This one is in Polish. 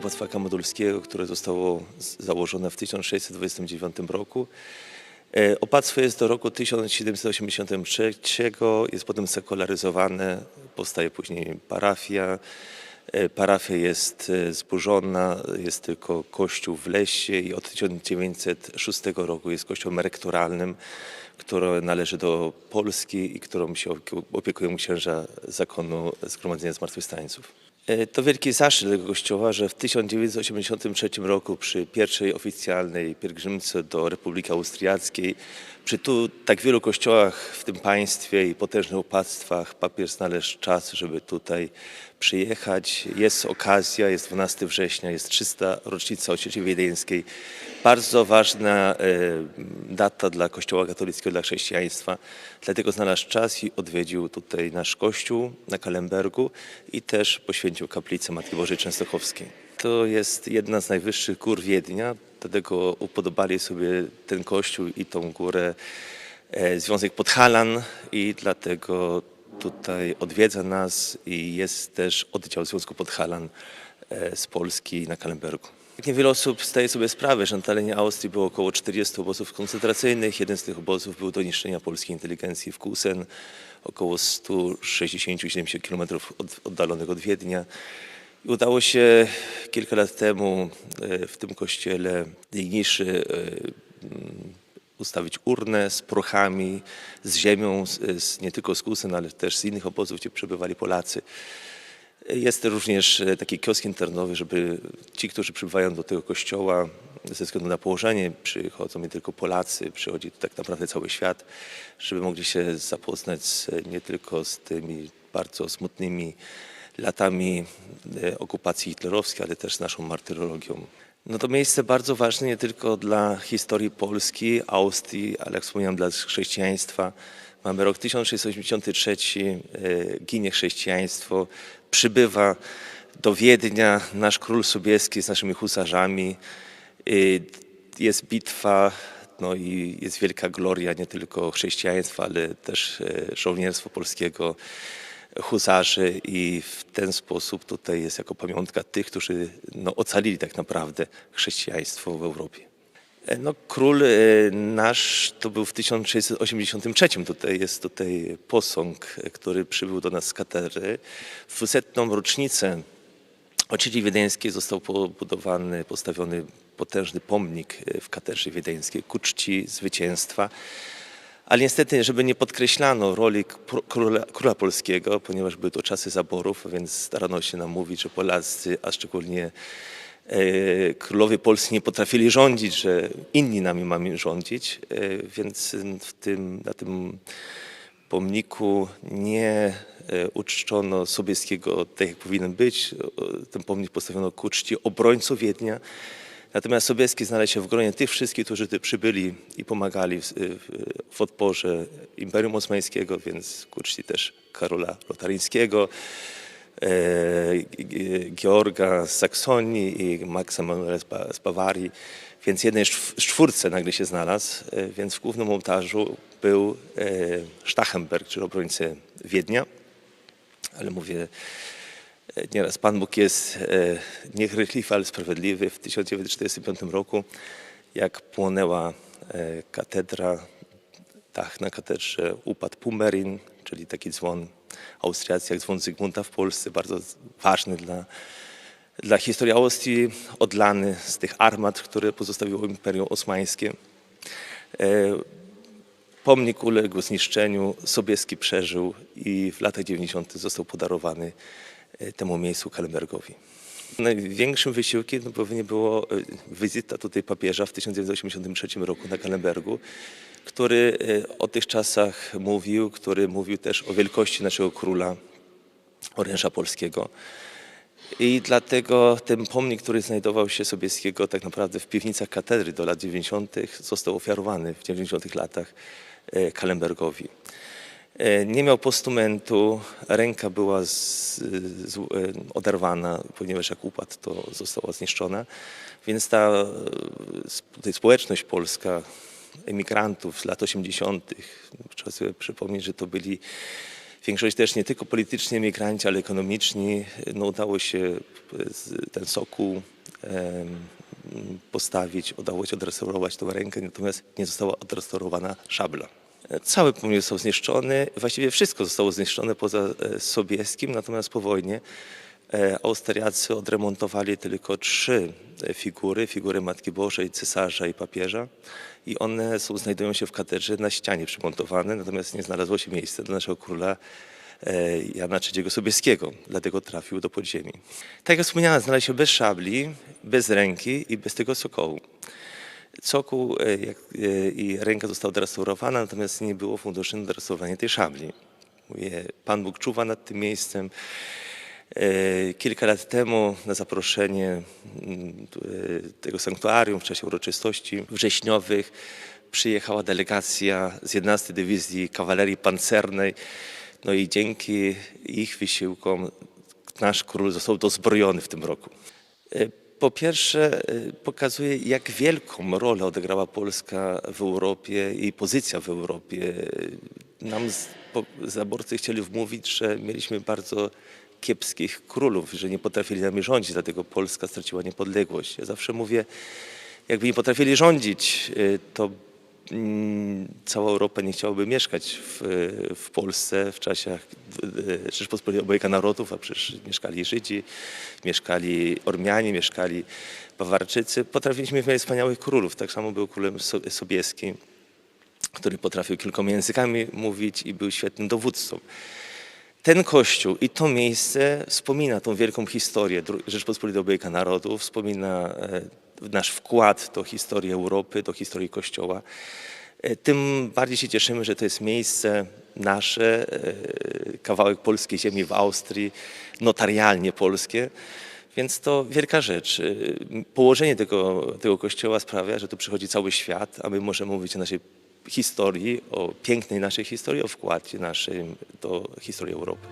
Państwa Kamodulskiego, które zostało założone w 1629 roku. E, Opactwo jest do roku 1783, jest potem sekularyzowane, powstaje później parafia. E, Parafia jest zburzona, jest tylko kościół w lesie i od 1906 roku jest kościołem rektoralnym, który należy do Polski i którą się opieku- opiekują księża zakonu Zgromadzenia Zmartwychwstańców. E, To wielki zaszczyt tego kościoła, że w 1983 roku przy pierwszej oficjalnej pielgrzymce do Republiki Austriackiej, przy tu tak wielu kościołach w tym państwie i potężnych opactwach papież znalazł czas, żeby tutaj przyjechać. Jest okazja, jest 12 września, jest 300 rocznica ojczyzny wiedeńskiej. Bardzo ważna e, data dla Kościoła katolickiego, dla chrześcijaństwa. Dlatego znalazł czas i odwiedził tutaj nasz kościół na Kalembergu i też poświęcił kaplicę Matki Bożej Częstochowskiej. To jest jedna z najwyższych gór Wiednia, dlatego upodobali sobie ten kościół i tą górę e, Związek Podhalan i dlatego tutaj odwiedza nas i jest też oddział Związku Podhalan e, z Polski na Kalembergu. Niewiele osób zdaje sobie sprawę, że na terenie Austrii było około 40 obozów koncentracyjnych. Jeden z tych obozów był do niszczenia polskiej inteligencji w Kusen, około 160-70 km od, oddalonych od Wiednia. I udało się kilka lat temu e, w tym kościele najniższy ustawić urnę z prochami, z ziemią, z, nie tylko z Kusen, ale też z innych obozów, gdzie przebywali Polacy. Jest również e, taki kiosk internowy, żeby ci, którzy przybywają do tego kościoła, ze względu na położenie, przychodzą nie tylko Polacy, przychodzi tak naprawdę cały świat, żeby mogli się zapoznać nie tylko z tymi bardzo smutnymi latami e, okupacji hitlerowskiej, ale też naszą martyrologią. No to miejsce bardzo ważne nie tylko dla historii Polski, Austrii, ale jak wspomniałem dla chrześcijaństwa. Mamy rok 1683, e, ginie chrześcijaństwo, przybywa do Wiednia nasz król Sobieski z naszymi husarzami. E, Jest bitwa, no i jest wielka gloria nie tylko chrześcijaństwa, ale też żołnierstwa polskiego husarzy i w ten sposób tutaj jest jako pamiątka tych, którzy no, ocalili tak naprawdę chrześcijaństwo w Europie. E, No, król e, nasz to był w 1683. Tutaj jest tutaj posąg, e, który przybył do nas z katedry. W 200. rocznicę Ojczyźnie Wiedeńskiej został pobudowany, postawiony potężny pomnik w katedrze wiedeńskiej ku czci zwycięstwa. Ale niestety, żeby nie podkreślano roli króla, króla polskiego, ponieważ były to czasy zaborów, więc starano się nam mówić, że Polacy, a szczególnie e, królowie polscy nie potrafili rządzić, że inni nami mamy rządzić, e, więc w tym, na tym pomniku nie e, uczczono Sobieskiego tak, jak powinien być. Ten pomnik postawiono ku czci obrońców Wiednia. Natomiast Sobieski znalazł się w gronie tych wszystkich, którzy tu przybyli i pomagali w, w, odporze Imperium Osmańskiego, więc ku czci też Karola Lotaryńskiego, e, Georga z Saksonii i Maxa Manuela z, Ba- z Bawarii. Więc jednej czw- czwórce nagle się znalazł, e, więc w głównym ołtarzu był e, Stachenberg, czyli obrońca Wiednia. Ale mówię, nieraz Pan Bóg jest e, niechrychliwy, ale sprawiedliwy. W 1945 roku, jak płonęła e, katedra, dach na katedrze upadł Pumerin, czyli taki dzwon austriacki, jak dzwon Zygmunta w Polsce, bardzo ważny dla, dla historii Austrii, odlany z tych armat, które pozostawiło Imperium Osmańskie. E, Pomnik uległ zniszczeniu, Sobieski przeżył i w latach 90. został podarowany temu miejscu Kalembergowi. Największym wysiłkiem no, pewnie było e, wizyta tutaj papieża w 1983 roku na Kalembergu, który e, o tych czasach mówił, który mówił też o wielkości naszego króla, oręża polskiego. I dlatego ten pomnik, który znajdował się Sobieskiego tak naprawdę w piwnicach katedry do lat 90., został ofiarowany w 90. latach Kalembergowi. E, Nie miał postumentu, ręka była z, z, e, oderwana, ponieważ jak upadł, to została zniszczona. Więc ta e, społeczność polska, emigrantów z lat 80., trzeba sobie przypomnieć, że to byli większość też nie tylko politycznie emigranci, ale ekonomiczni. No, udało się ten em, postawić, udało się odrestaurować tą rękę, natomiast nie została odrestaurowana szabla. E, Cały pomnik został zniszczony, właściwie wszystko zostało zniszczone poza e, Sobieskim, natomiast po wojnie e, Austriacy odremontowali tylko trzy figury, figury Matki Bożej, cesarza i papieża i one są, znajdują się w katedrze na ścianie przymontowane, natomiast nie znalazło się miejsca dla naszego króla Jana III Sobieskiego, dlatego trafił do podziemi. Tak jak wspomniałem, znalazł się bez szabli, bez ręki i bez tego sokołu. Cokół e, jak, e, i ręka została odrestaurowana, natomiast nie było funduszy na restaurowanie tej szabli. Mówię, Pan Bóg czuwa nad tym miejscem. E, Kilka lat temu na zaproszenie tego sanktuarium w czasie uroczystości wrześniowych przyjechała delegacja z 11 Dywizji Kawalerii Pancernej. No i dzięki ich wysiłkom nasz król został dozbrojony w tym roku. Po pierwsze, e, pokazuje, jak wielką rolę odegrała Polska w Europie i pozycja w Europie. Nam zaborcy chcieli wmówić, że mieliśmy bardzo kiepskich królów, że nie potrafili nami rządzić, dlatego Polska straciła niepodległość. Ja zawsze mówię, jakby nie potrafili rządzić, e, to cała Europa nie chciałaby mieszkać w, w Polsce w czasach e, Rzeczpospolitej obojga narodów, a przecież mieszkali Żydzi, mieszkali Ormianie, mieszkali Bawarczycy. Potrafiliśmy mieć wspaniałych królów. Tak samo był królem So- Sobieski, który potrafił kilkoma językami mówić i był świetnym dowódcą. Ten kościół i to miejsce wspomina tą wielką historię Rzeczpospolitej obojga narodów, wspomina e, nasz wkład do historii Europy, do historii Kościoła. E, Tym bardziej się cieszymy, że to jest miejsce nasze, e, kawałek polskiej ziemi w Austrii, notarialnie polskie. Więc to wielka rzecz. E, Położenie tego, tego kościoła sprawia, że tu przychodzi cały świat, a my możemy mówić o naszej historii, o pięknej naszej historii, o wkładzie naszym do historii Europy.